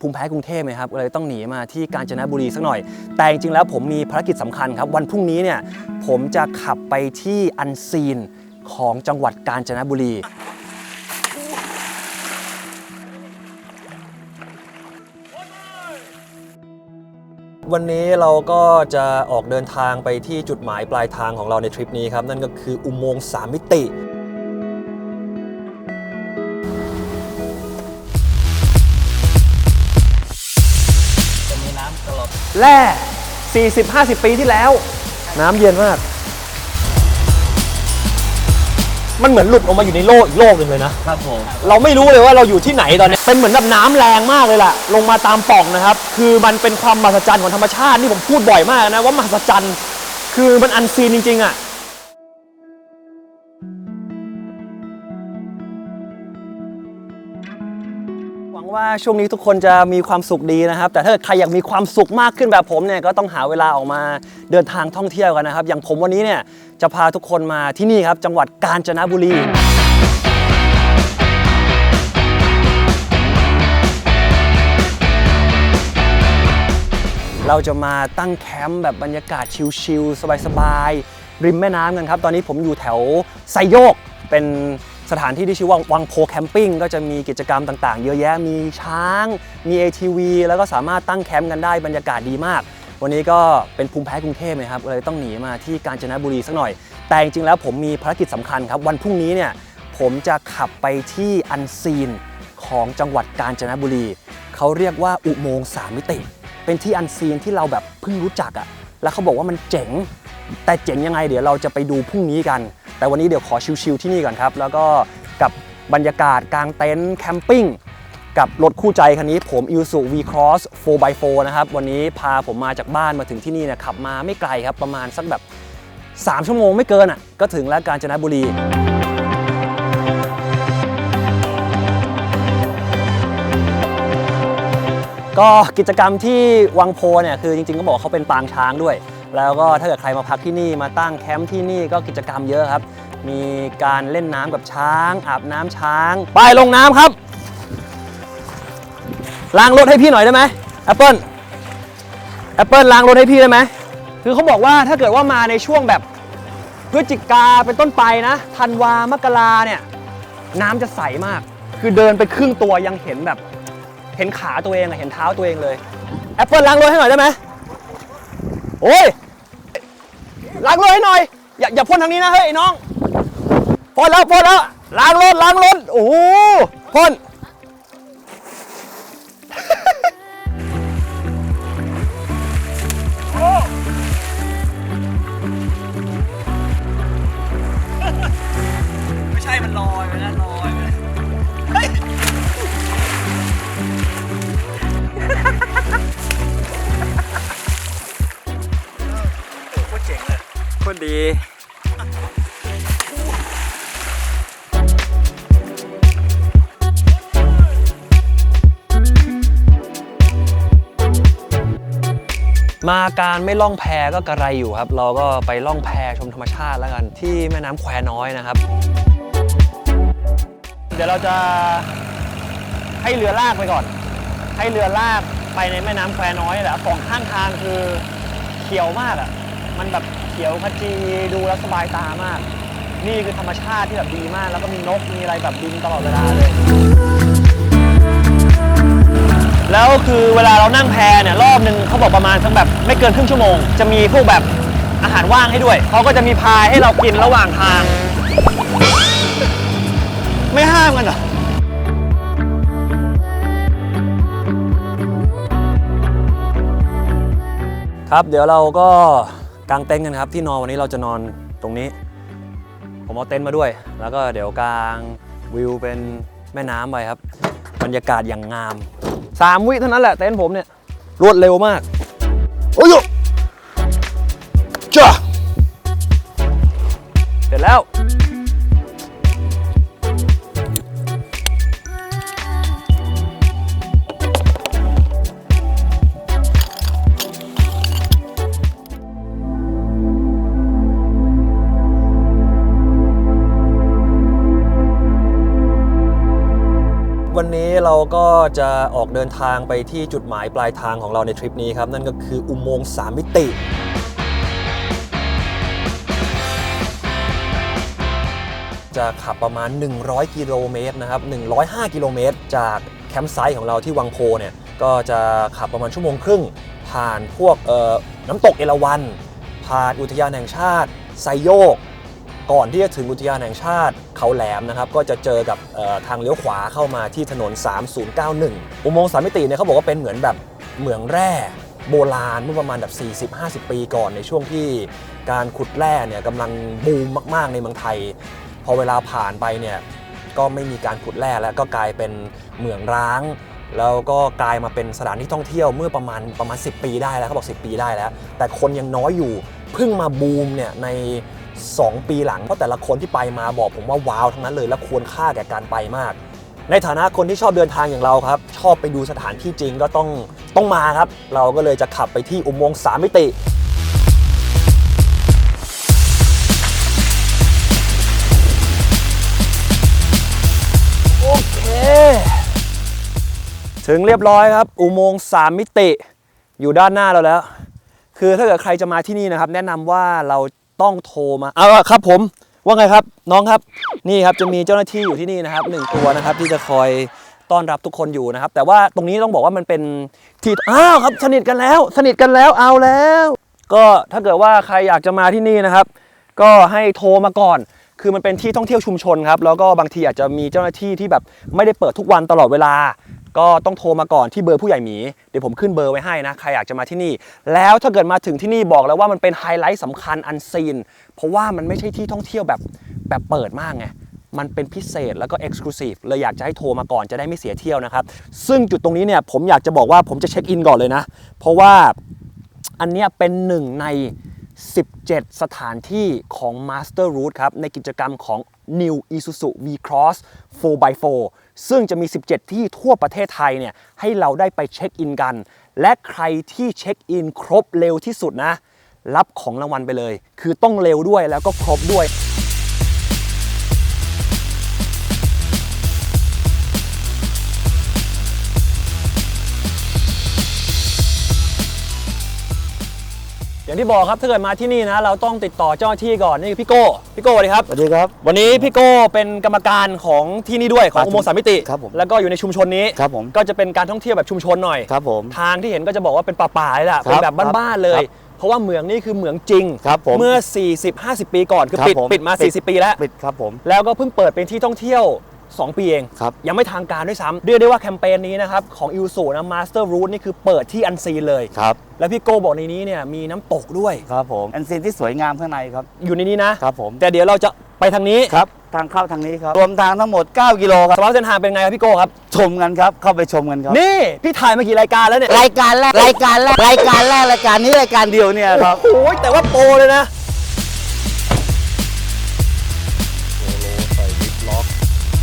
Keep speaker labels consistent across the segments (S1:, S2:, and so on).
S1: ภูมิแพ้กรุงเทพไหมครับเลยต้องหนีมาที่กาญจนบุรีสักหน่อย แต่จริงๆแล้วผมมีภารกิจสำคัญครับ วันพรุ่งนี้เนี่ยผมจะขับไปที่อันซีนของจังหวัดกาญจนบุรีวันนี้เราก็จะออกเดินทางไปที่จุดหมายปลายทางของเราในทริปนี้ครับ นั่นก็คืออุโมงค์สามมิติ แร่ 40-50 ปีที่แล้ว น้ำเย็นมาก มันเหมือนหลุดออกมาอยู่ในโลกอีกโลกหนึ่งเลยนะ
S2: ครับผม
S1: เราไม่รู้เลยว่าเราอยู่ที่ไหนตอนนี้ เป็นเหมือนแบบน้ำแรงมากเลยล่ะ ลงมาตามปล่องนะครับ คือมันเป็นความมหัศจรรย์ของธรรมชาติ นี่ผมพูดบ่อยมากนะว่ามหัศจรรย์ คือมันอันซีนจริงๆอะ ว่าช่วงนี้ทุกคนจะมีความสุขดีนะครับ แต่ถ้าเกิดใครอยากมีความสุขมากขึ้นแบบผมเนี่ยก็ต้องหาเวลาออกมาเดินทางท่องเที่ยวกันนะครับ อย่างผมวันนี้เนี่ยจะพาทุกคนมาที่นี่ครับ จังหวัดกาญจนบุรี เราจะมาตั้งแคมป์แบบบรรยากาศชิลๆสบายๆริมแม่น้ำกันครับ ตอนนี้ผมอยู่แถวไซโยกเป็น สถานที่ที่ชื่อว่าวังโพแคมปิ้งก็จะมีกิจกรรมต่างๆ เยอะแยะมีช้าง มี ATV แล้วก็สามารถตั้งแคมป์กันได้บรรยากาศดีมาก วันนี้ก็เป็นภูมิแพ้กรุงเทพนะครับเลยต้องหนีมาที่กาญจนบุรีสักหน่อย แต่จริงๆแล้วผมมีภารกิจสำคัญครับวันพรุ่งนี้เนี่ยผมจะขับไปที่อันซีนของจังหวัดกาญจนบุรีเขาเรียกว่าอุโมงค์สามมิติ เป็นที่อันซีนที่เราแบบเพิ่งรู้จักอะแล้วเขาบอกว่ามันเจ๋ง แต่เจ๋งยังไงเดี๋ยวเราจะไปดูพรุ่งนี้กัน แต่วันนี้เดี๋ยวขอชิลๆที่นี่ก่อนครับ แล้วก็กับบรรยากาศกลางเต็นท์แคมปิ้งกับรถคู่ใจคันนี้ผม i l s u V Cross 4x4 นะครับ วันนี้พาผมมาจากบ้านมาถึงที่นี่เนี่ยขับมาไม่ไกลครับ ประมาณสักแบบ 3 ชั่วโมงไม่เกินอะ ก็ถึงแล้วกาญจนบุรีก็กิจกรรมที่วังโพเนี่ยคือจริงๆก็บอกเขาเป็นปางช้างด้วย แล้วก็ถ้าเกิดใครมาพักที่นี่มาตั้งแคมป์ที่นี่ก็กิจกรรมเยอะครับ มีการเล่นน้ำกับช้าง อาบน้ำช้าง ไปลงน้ำครับล้างรถให้พี่หน่อยได้ไหมแอปเปิลแอปเปิลล้างรถให้พี่ได้ไหมคือเขาบอกว่าถ้าเกิดว่ามาในช่วงแบบพฤศจิกาเป็นต้นไปนะธันวามกราเนี่ยน้ำจะใสมาก คือเดินไปครึ่งตัวยังเห็นแบบ เห็นขาตัวเองอะเห็นเท้าตัวเองเลยแอปเปิลล้างรถให้หน่อยได้ไหม โอ้ยล้างรถให้หน่อย อย่าอย่าพ่นทางนี้นะเฮ้ยไอ้น้องพ่นแล้วพ่นแล้วล้างรถล้างรถโอ้โหพ่น ดีมาการไม่ล่องแพก็กระไรอยู่ครับ เราก็ไปล่องแพชมธรรมชาติแล้วกัน ที่แม่น้ำแควน้อยนะครับ เดี๋ยวเราจะให้เรือลากไปก่อน ให้เรือลากไปในแม่น้ำแควน้อยแหละสองข้างทางคือเขียวมากอะ มันแบบ ขียวขจีดูแล้วสบายตามาก นี่คือธรรมชาติที่แบบดีมาก แล้วก็มีนกมีอะไรแบบบินตลอดเวลาเลย แล้วคือเวลาเรานั่งแพเนี่ยรอบหนึ่งเขาบอกประมาณสักแบบไม่เกินครึ่งชั่วโมง จะมีพวกแบบอาหารว่างให้ด้วยเขาก็จะมีพายให้เรากินระหว่างทาง ไม่ห้ามกันเหรอครับเดี๋ยวเราก็ กางเต็นท์กันครับที่นอนวันนี้เราจะนอนตรงนี้ ผมเอาเต็นท์มาด้วย แล้วก็เดี๋ยวกางวิวเป็นแม่น้ำไปครับ บรรยากาศอย่างงามสามวิเท่านั้นแหละเต็นท์ผมเนี่ยรวดเร็วมาก โอ้ยจ้าเสร็จแล้ว เราก็จะออกเดินทางไปที่จุดหมายปลายทางของเราในทริปนี้ครับ นั่นก็คืออุโมงค์สามมิติจะขับประมาณ 100 กิโลเมตรนะครับ 105 กิโลเมตร จากแคมป์ไซต์ของเราที่วังโพเนี่ย ก็จะขับประมาณชั่วโมงครึ่ง ผ่านพวกเอ่อน้ำตกเอราวัณผ่านอุทยานแห่งชาติไซโยก ก่อนที่จะถึงอุทยานแห่งชาติเขาแหลมนะครับก็จะเจอกับทางเลี้ยวขวาเข้ามาที่ถนน 3091 อุโมงค์สามมิติเนี่ยเขาบอกว่าเป็นเหมือนแบบเหมืองแร่โบราณเมื่อประมาณแบบ 40-50 ปีก่อนในช่วงที่การขุดแร่เนี่ยกำลังบูมมาก ๆ ในเมืองไทย พอเวลาผ่านไปเนี่ยก็ไม่มีการขุดแร่แล้วก็กลายเป็นเหมืองร้าง แล้วก็กลายมาเป็นสถานที่ท่องเที่ยวเมื่อประมาณประมาณ 10 ปีได้แล้วเขาบอก 10 ปีได้แล้ว แต่คนยังน้อยอยู่เพิ่งมาบูมเนี่ยใน 2 ปีหลัง เพราะแต่ละคนที่ไปมาบอกผมว่าว้าวทั้งนั้นเลยและควรค่าแก่การไปมาก ในฐานะคนที่ชอบเดินทางอย่างเราครับ ชอบไปดูสถานที่จริงก็ต้องต้องมาครับ เราก็เลยจะขับไปที่อุโมงค์สามมิติโอเค ถึงเรียบร้อยครับ อุโมงค์สามมิติอยู่ด้านหน้าเราแล้ว คือถ้าเกิดใครจะมาที่นี่นะครับ แนะนำว่าเรา ต้องโทรมาเอาละครับผมว่าไงครับน้องครับนี่ครับจะมีเจ้าหน้าที่อยู่ที่นี่นะครับหนึ่งตัวนะครับที่จะคอยต้อนรับทุกคนอยู่นะครับ แต่ว่าตรงนี้ต้องบอกว่ามันเป็นที่อ้าวครับสนิทกันแล้ว สนิทกันแล้วเอาแล้ว ก็ถ้าเกิดว่าใครอยากจะมาที่นี่นะครับ ก็ให้โทรมาก่อน คือมันเป็นที่ท่องเที่ยวชุมชนครับแล้วก็บางทีอาจจะมีเจ้าหน้าที่ที่แบบไม่ได้เปิดทุกวันตลอดเวลา ก็ต้องโทรมาก่อนที่เบอร์ผู้ใหญ่หมี เดี๋ยวผมขึ้นเบอร์ไว้ให้นะ ใครอยากจะมาที่นี่ แล้วถ้าเกิดมาถึงที่นี่บอกแล้วว่ามันเป็นไฮไลท์สำคัญอันซีน เพราะว่ามันไม่ใช่ที่ท่องเที่ยวแบบแบบเปิดมากไง มันเป็นพิเศษแล้วก็ Exclusive เลยอยากจะให้โทรมาก่อนจะได้ไม่เสียเที่ยวนะครับ ซึ่งจุดตรงนี้เนี่ยผมอยากจะบอกว่าผมจะเช็คอินก่อนเลยนะ เพราะว่าอันเนี้ยเป็นหนึ่งใน 17 สถานที่ของ Master Route ครับในกิจกรรมของ New Isuzu V-Cross 4x4 ซึ่งจะมี 17 ที่ทั่วประเทศไทยเนี่ยให้เราได้ไปเช็คอินกัน และใครที่เช็คอินครบเร็วที่สุดนะ รับของรางวัลไปเลย คือต้องเร็วด้วยแล้วก็ครบด้วย อย่างที่บอกครับถ้าเกิดมาที่นี่นะเราต้องติดต่อเจ้าหน้าที่ก่อนนี่คือพี่โก้พี่โก้สวัสดีครับ
S3: สวัสดีครับ
S1: วันนี้พี่โก้เป็นกรรมการของที่นี่ด้วยของ
S3: ครับ
S1: อุโมงค์สามมิติ
S3: ครับผม
S1: แล้วก็อยู่ในชุมชนนี้
S3: ครับผม
S1: ก็จะเป็นการท่องเที่ยวแบบชุมชนหน่อย
S3: ครับผม
S1: ทางที่เห็นก็จะบอกว่าเป็นป่าๆเลยล่ะ
S3: ครับ
S1: เป็นแบบบ้านๆเลย
S3: ครับ
S1: เพราะว่าเหมืองนี่คือเหมืองจริง
S3: ครับผม
S1: เมื่อ 40-50 ปีก่อนคือ
S3: ครับ
S1: ปิด
S3: ผม
S1: ปิดมา
S3: ปิด
S1: 40 ปีแล้ว
S3: ปิดครับผม
S1: แล้วก็เพิ่งเปิดเป็นที่ท่องเที่ยว 2 ปีเอง
S3: ครับ
S1: ยังไม่ทางการด้วยซ้ำเรียกได้ว่าแคมเปญนี้นะครับของอิวสูนะ Master Route นี่คือเปิดที่อันซีนเลย
S3: ครับ
S1: แล้วพี่โก้บอกในนี้เนี่ยมีน้ำตกด้วย
S3: ครับผมอันซีนที่สวยงามข้างในครับ
S1: อยู่ในนี้นะ
S3: ครับผม
S1: แต่เดี๋ยวเราจะไปทางนี้
S3: ครับทางเข้าทางนี้ครับ รวมทางทั้งหมด 9 กิโลครับ
S1: สภาพเส้นทางเป็นไงครับพี่โก้ครับ
S3: ชมกันครับเข้าไปชมกันครับ
S1: นี่พี่ถ่ายมากี่รายการแล้วเนี่ย
S3: รายการแรกรายการแรกรายการแรกรายการนี้รายการเดียวเนี่ยครับ
S1: โอ้ยแต่ว่าโปรเลยนะ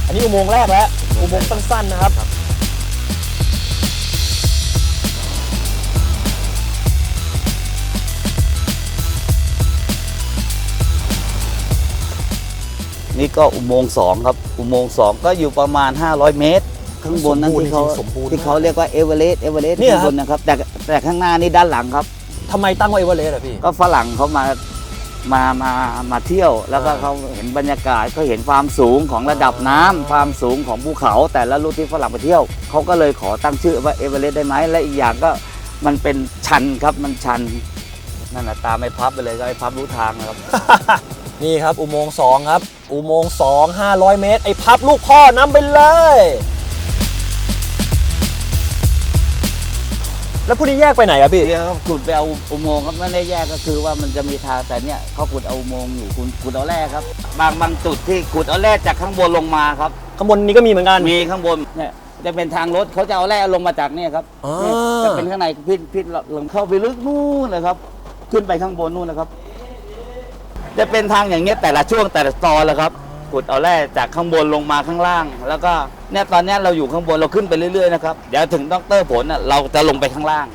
S1: อันนี้อุโมงค์แรกแล้ว อุโมงค์สั้นๆนะครับ
S3: นี่ก็อุโมงค์สองครับ อุโมงค์สองก็อยู่ประมาณ 500 เมตร ข้างบนนั้นที่เขา
S1: สมบูรณ์จริงๆสมบูรณ์
S3: ที่เขาเรียกว่าเอเวอเรสต์เอเวอเรสต์
S1: เนี่ย
S3: ข้างบนนะครับ แต่แต่ข้างหน้านี่ด้านหลังครับ
S1: ทำไมตั้งว่าเอเวอเรสต์อะพี่
S3: ก็ฝรั่งเขามา มามามาเที่ยวแล้วก็เขาเห็นบรรยากาศเขาเห็นความสูงของระดับน้ำความสูงของภูเขา แต่ละลูกที่ฝรั่งไปเที่ยวเขาก็เลยขอตั้งชื่อว่าเอเวอเรสต์ได้ไหมและอีกอย่างก็มันเป็นชันครับมันชันนั่นแหะตามไม่พับไปเลยก็ไม่พับรู้ทางนะครับ
S1: นี่ครับอุโมงค์สองครับ อุโมงค์สอง500เมตร ไอ้พับลูกพ่อนำไปเลย แล้วพวกนี้แยกไปไหนอะพี่
S3: เดี๋ยวเขาขุดไปเอาอุโมงค์ครับไม่ได้แยกก็คือว่ามันจะมีทางแต่เนี่ยเขาขุดเอาอุโมงค์อยู่คุณขุดเอาแร่ครับ บางบางจุดที่ขุดเอาแร่จากข้างบนลงมาครับ
S1: ข้างบนนี้ก็มีเหมือนกัน
S3: มีข้างบนเนี่ยจะเป็นทางรถเขาจะเอาแร่ลงมาจากเนี่ยครับ
S1: อ่า
S3: เนี่ยจะเป็นข้างในพิษพิษลงเข้าไปลึกนู่นเลยครับ ขึ้นไปข้างบนนู่นนะครับ จะเป็นทางอย่างเงี้ยแต่ละช่วงแต่ละตอนเลยครับ ขุดเอาแร่จากข้างบนลงมาข้างล่าง แล้วก็เนี่ยตอนเนี้ยเราอยู่ข้างบนเราขึ้นไปเรื่อยๆนะครับเดี๋ยวถึงดรผลน่ะเราจะลงไปข้างล่าง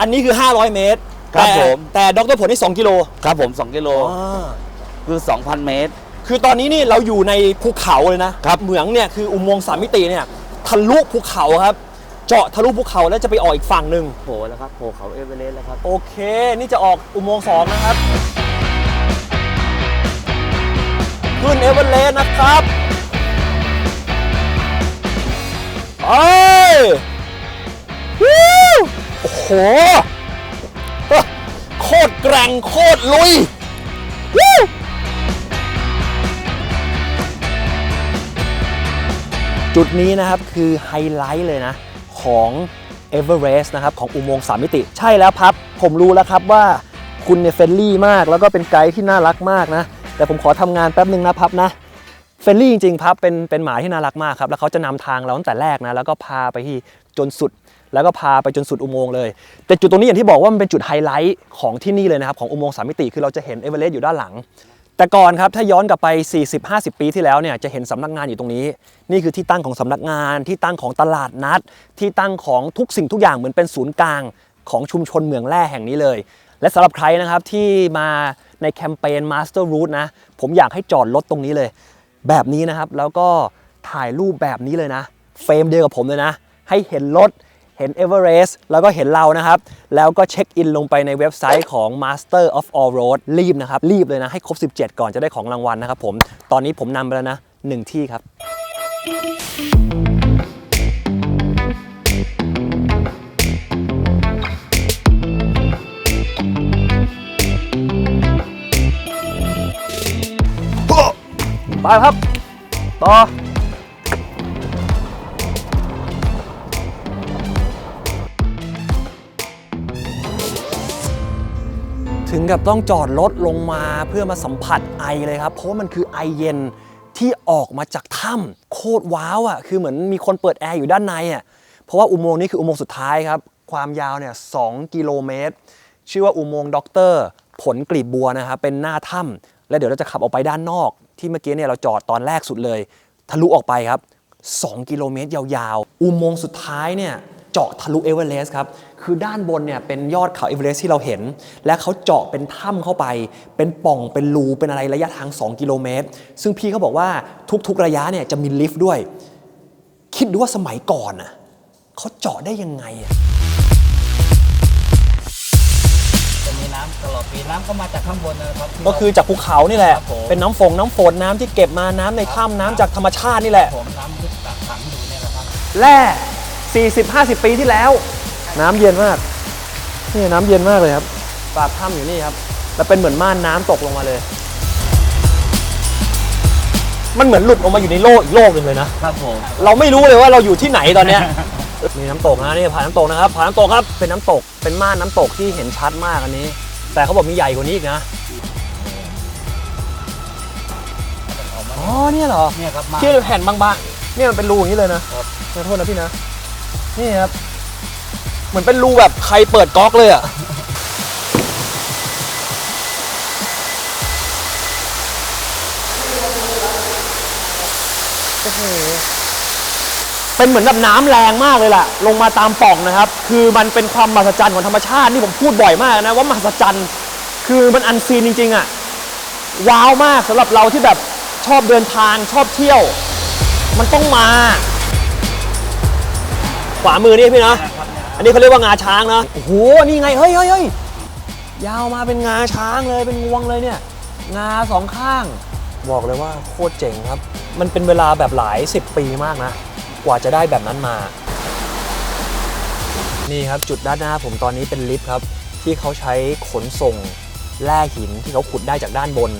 S1: อันนี้คือ 500 เมตร
S3: ครับ
S1: แต่
S3: ผม
S1: แต่ดรผลนี่2กิโล
S3: ครับผม 2 กิโลคือ 2,000 เมตร
S1: คือตอนนี้นี่เราอยู่ในภูเขาเลยนะครับเหมืองเนี่ยคืออุโมงค์สามมิติเนี่ยทะลุภูเขาครับ เจาะทะลุภูเขาแล้วจะไปออกอีกฝั่งหนึ่ง
S3: โผล่แล้วครับโผล่เขาเอเวอเรสต์แล้วครับ
S1: โอเค นี่จะออกอุโมงค์สองนะครับ ขึ้นเอเวอเรสต์นะครับเอ้ยโอ้โห โคตรแกร่งโคตรลุยจุดนี้นะครับคือไฮไลท์เลยนะ ของเอเวอเรสต์นะครับ ของอุโมงค์สามมิติ ใช่แล้วพับ ผมรู้แล้วครับว่าคุณเนี่ยเฟรนลี่มาก แล้วก็เป็นไกด์ที่น่ารักมากนะ แต่ผมขอทำงานแป๊บหนึ่งนะพับนะเฟรนลี่จริงๆพับเป็นเป็นหมาที่น่ารักมากครับแล้วเขาจะนำทางเราตั้งแต่แรกนะแล้วก็พาไปที่จนสุด แล้วก็พาไปจนสุดอุโมงค์เลย แต่จุดตรงนี้อย่างที่บอกว่ามันเป็นจุดไฮไลท์ของที่นี่เลยนะครับของอุโมงค์สามมิติคือเราจะเห็นเอเวอเรสต์อยู่ด้านหลัง แต่ก่อนครับถ้าย้อนกลับไป 40-50 ปีที่แล้วเนี่ยจะเห็นสำนักงานอยู่ตรงนี้ นี่คือที่ตั้งของสำนักงานที่ตั้งของตลาดนัด ที่ตั้งของทุกสิ่งทุกอย่างเหมือนเป็นศูนย์กลางของชุมชนเมืองแร่แห่งนี้เลย และสำหรับใครนะครับที่มา ในแคมเปญ Master Route นะ ผมอยากให้จอดรถตรงนี้เลย แบบนี้นะครับ แล้วก็ถ่ายรูปแบบนี้เลยนะ เฟรมเดียวกับผมเลยนะ ให้เห็นรถ เห็น Everest แล้วก็เห็นเรานะครับ แล้วก็เช็คอินลงไปในเว็บไซต์ของ Master of All Road รีบนะครับ รีบเลยนะ ให้ครบ 17 ก่อนจะได้ของรางวัลนะครับผม ตอนนี้ผมนำไปแล้วนะ 1 ที่ครับ ไปครับ ต่อ ถึงกับต้องจอดรถลงมาเพื่อมาสัมผัสไอเลยครับ เพราะมันคือไอเย็นที่ออกมาจากถ้ำโคตรว้าวอะ คือเหมือนมีคนเปิดแอร์อยู่ด้านในอะ เพราะว่าอุโมงค์นี้คืออุโมงค์สุดท้ายครับ ความยาวเนี่ยสกิโลเมตร ชื่อว่าอุโมงค์ด็อกเตอร์ ผลกลีบบัวนะครับ เป็นหน้าถ้ำแล้วเดี๋ยวเราจะขับออกไปด้านนอก ที่เมื่อกี้เนี่ยเราจอดตอนแรกสุดเลย ทะลุออกไปครับ 2 กิโลเมตรยาวๆ อุโมงค์สุดท้ายเนี่ยเจาะทะลุเอเวอเรสต์ครับคือด้านบนเนี่ยเป็นยอดเขาเอเวอเรสต์ที่เราเห็น และเขาเจาะเป็นถ้ำเข้าไป เป็นป่องเป็นรูเป็นอะไรระยะทาง 2 กิโลเมตร ซึ่งพี่เขาบอกว่าทุกๆระยะเนี่ยจะมีลิฟต์ด้วย คิดดูว่าสมัยก่อนน่ะเขาเจาะได้ยังไงอะ
S2: ตลอดปีน้ำก็มาจากข้างบนนะครับที่
S1: ก็คือจากภูเขานี่แหละ
S2: ครับผม
S1: เป็นน้ำฝงน้ำฝนน้ำที่เก็บมาน้ำในถ้ำน้ำจากธรรมชาตินี่แหละ
S2: ผมน้ำที่ตักขังอยู่เนี่ยนะครับ
S1: แร่40-50 ปีที่แล้ว น้ำเย็นมากนี่น้ำเย็นมากเลยครับปากถ้ำอยู่นี่ครับ แล้วเป็นเหมือนม่านน้ำตกลงมาเลย มันเหมือนหลุดออกมาอยู่ในโลกอีกโลกหนึ่งเลยนะ
S2: ครับผม
S1: เราไม่รู้เลยว่าเราอยู่ที่ไหนตอนเนี้ย มีน้ำตกนะนี่ผ่านน้ำตกนะครับผ่านน้ำตกครับเป็นน้ำตกเป็นม่านน้ำตกที่เห็นชัดมากอันนี้ แต่เขาบอกมีใหญ่กว่านี้อีกนะ
S2: ออกมา
S1: อ๋อเนี่ยเหรอ
S2: เนี่ยครับมา
S1: ที่แผ่นบางๆเนี่ยมันเป็นรูอย่างนี้เลยนะครับขอโทษนะพี่นะนี่ครับเหมือนเป็นรูแบบใครเปิดก๊อกเลยอะโอ้โห เป็นเหมือนแบบน้ำแรงมากเลยล่ะ ลงมาตามป่องนะครับ คือมันเป็นความมหัศจรรย์ของธรรมชาติที่ผมพูดบ่อยมากนะว่ามหัศจรรย์ คือมันอันซีนจริง ๆอะว้าวมากสำหรับเราที่แบบชอบเดินทางชอบเที่ยว มันต้องมา ขวามือนี่พี่นะอันนี้เขาเรียกว่างาช้างนะโอ้โหนี่ไงเฮ้ยเฮ้ยเฮ้ยยาวมาเป็นงาช้างเลยเป็นงวงเลยเนี่ย งาสองข้าง บอกเลยว่าโคตรเจ๋งครับ มันเป็นเวลาแบบหลายสิบปีมากนะ กว่าจะได้แบบนั้นมา นี่ครับจุดด้านหน้าผมตอนนี้เป็นลิฟต์ครับ ที่เขาใช้ขนส่งแร่หินที่เขาขุดได้จากด้านบน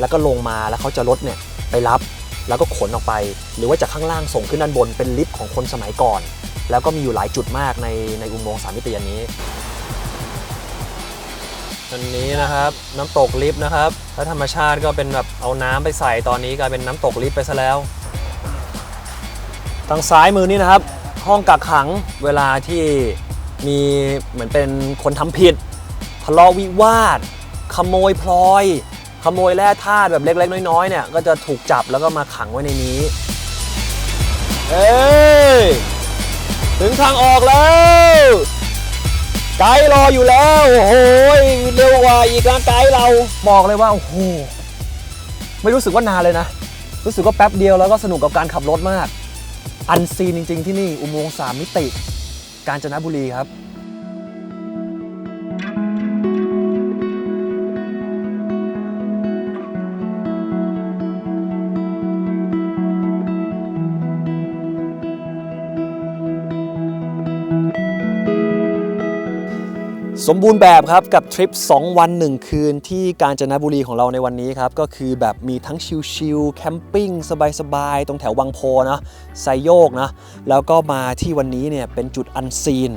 S1: แล้วก็ลงมาแล้วเขาจะรถเนี่ยไปรับแล้วก็ขนออกไป หรือว่าจากข้างล่างส่งขึ้นด้านบนเป็นลิฟต์ของคนสมัยก่อน แล้วก็มีอยู่หลายจุดมากในในอุโมงค์สามมิติอันนี้อันนี้นะครับน้ำตกลิฟต์นะครับ แล้วธรรมชาติก็เป็นแบบเอาน้ำไปใส่ตอนนี้กลายเป็นน้ำตกลิฟต์ไปซะแล้ว ทางซ้ายมือนี่นะครับ ห้องกักขังเวลาที่มีเหมือนเป็นคนทำผิดทะเลาะวิวาท ขโมยพลอย ขโมยแร่ธาตุแบบเล็ก ๆ น้อยๆเนี่ยก็จะถูกจับแล้วก็มาขังไว้ในนี้ เอ้ยถึงทางออกแล้วไกด์รออยู่แล้วโอ้โหเร็วกว่าอีกนะไกด์เราบอกเลยว่าโอ้โหไม่รู้สึกว่านานเลยนะ รู้สึกว่าแป๊บเดียวแล้วก็สนุกกับการขับรถมาก อันซีนจริง ๆ ที่นี่อุโมงค์สามมิติ กาญจนบุรีครับ สมบูรณ์แบบครับกับทริป 2 วัน 1 คืนที่กาญจนบุรีของเราในวันนี้ครับ ก็คือแบบมีทั้งชิลๆแคมปิ้งสบายๆ ตรงแถววังโพนะไซโยกนะ แล้วก็มาที่วันนี้เนี่ยเป็นจุดอันซีน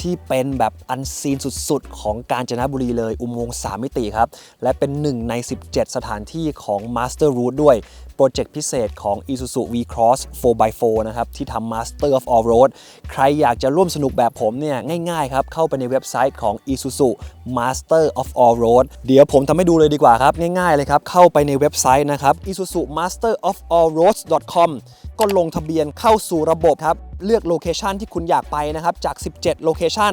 S1: ที่เป็นแบบอันซีนสุดๆ ของกาญจนบุรีเลยอุโมงค์3มิติครับ และเป็นหนึ่งใน 17 สถานที่ของ Master Route ด้วย โปรเจกต์พิเศษของ Isuzu V-Cross 4x4 นะครับ ที่ทำ Master of All Road ใครอยากจะร่วมสนุกแบบผมเนี่ยง่ายๆครับ เข้าไปในเว็บไซต์ของ Isuzu Master of All Road เดี๋ยวผมทำให้ดูเลยดีกว่าครับ ง่ายๆเลยครับ เข้าไปในเว็บไซต์นะครับ isuzu master of all roads com ก็ลงทะเบียนเข้าสู่ระบบครับ เลือกโลเคชันที่คุณอยากไปนะครับจาก 17 โลเคชัน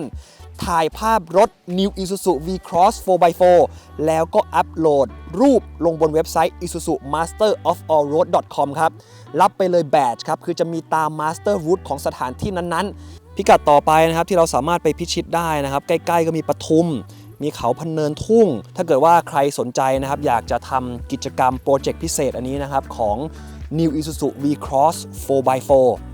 S1: ถ่ายภาพรถ New Isuzu V-Cross 4x4 แล้วก็อัปโหลดรูปลงบนเว็บไซต์ isuzu master of all road com ครับ รับไปเลยแบดครับ คือจะมีตาม Master Route ของสถานที่นั้นๆ พิกัดต่อไปนะครับที่เราสามารถไปพิชิตได้นะครับ ใกล้ๆก็มีปทุมมีเขาพันเนินทุ่ง ถ้าเกิดว่าใครสนใจนะครับ อยากจะทำกิจกรรมโปรเจกต์พิเศษอันนี้นะครับ ของ New Isuzu V-Cross 4x4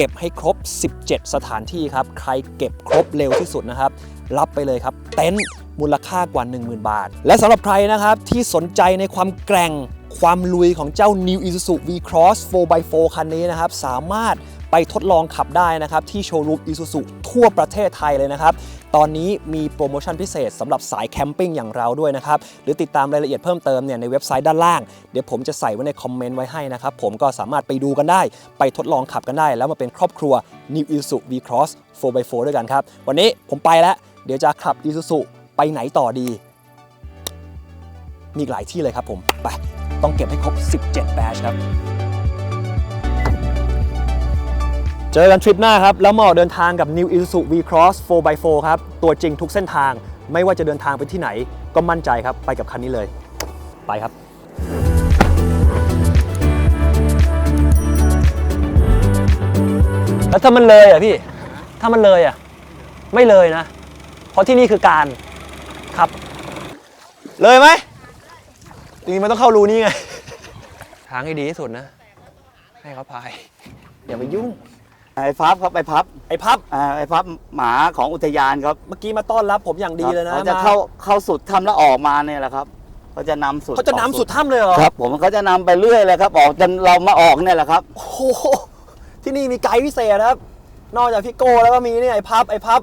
S1: เก็บให้ครบ 17 สถานที่ครับ ใครเก็บครบเร็วที่สุดนะครับ รับไปเลยครับ เต็นท์มูลค่ากว่า 10,000 บาท และสำหรับใครนะครับที่สนใจในความแกร่งความลุยของเจ้า New Isuzu V-Cross 4x4 คันนี้นะครับ สามารถไปทดลองขับได้นะครับ ที่โชว์รูม Isuzu ทั่วประเทศไทยเลยนะครับ ตอนนี้มีโปรโมชั่นพิเศษสำหรับสายแคมปิ้งอย่างเราด้วยนะครับหรือติดตามรายละเอียดเพิ่มเติมเนี่ยในเว็บไซต์ด้านล่าง เดี๋ยวผมจะใส่ไว้ในคอมเมนต์ไว้ให้นะครับผมก็สามารถไปดูกันได้ ไปทดลองขับกันได้ แล้วมาเป็นครอบครัว New Isuzu V-Cross 4x4 ด้วยกันครับวันนี้ผมไปแล้ว เดี๋ยวจะขับ Isuzu ไปไหนต่อดี มีหลายที่เลยครับผมไปต้องเก็บให้ครบ 17 แบชครับ เจอกันทริปหน้าครับ แล้วมาออกเดินทางกับ New Isuzu V-Cross 4x4 ครับ ตัวจริงทุกเส้นทาง ไม่ว่าจะเดินทางไปที่ไหน ก็มั่นใจครับ ไปกับคันนี้เลย ไปครับแล้วถ้ามันเลยอะพี่ ถ้ามันเลยอะ ไม่เลยนะ เพราะที่นี่คือการครับ เลยไหมจริงๆมันต้องเข้ารูนี่ไง ทางให้ดีที่สุดนะ ให้เขาพาย อย่าไปยุ่ง
S3: ไอ้พับครับไอ้พับ
S1: ไอ้พับ
S3: อ่าไอ้พับหมาของอุทยานครับ
S1: เมื่อกี้มาต้อนรับผมอย่างดีเลยนะ
S3: เขาจะ
S1: ม
S3: เข้าเข้าสุดถ้ำแล้วออกมาเนี่ยแหละครับเขาจะนำสุด
S1: เขาจะนำสุดถ้ำเลยเหรอ
S3: ครับ ผมเขาจะนำไปเรื่อยเลยครับ ออกจนเรามาออกเนี่ยแหละครับ
S1: โอ้โหที่นี่มีไกด์พิเศษนะครับ นอกจากพี่โก้แล้วก็มีเนี่ยไอ้พับไอ้พับ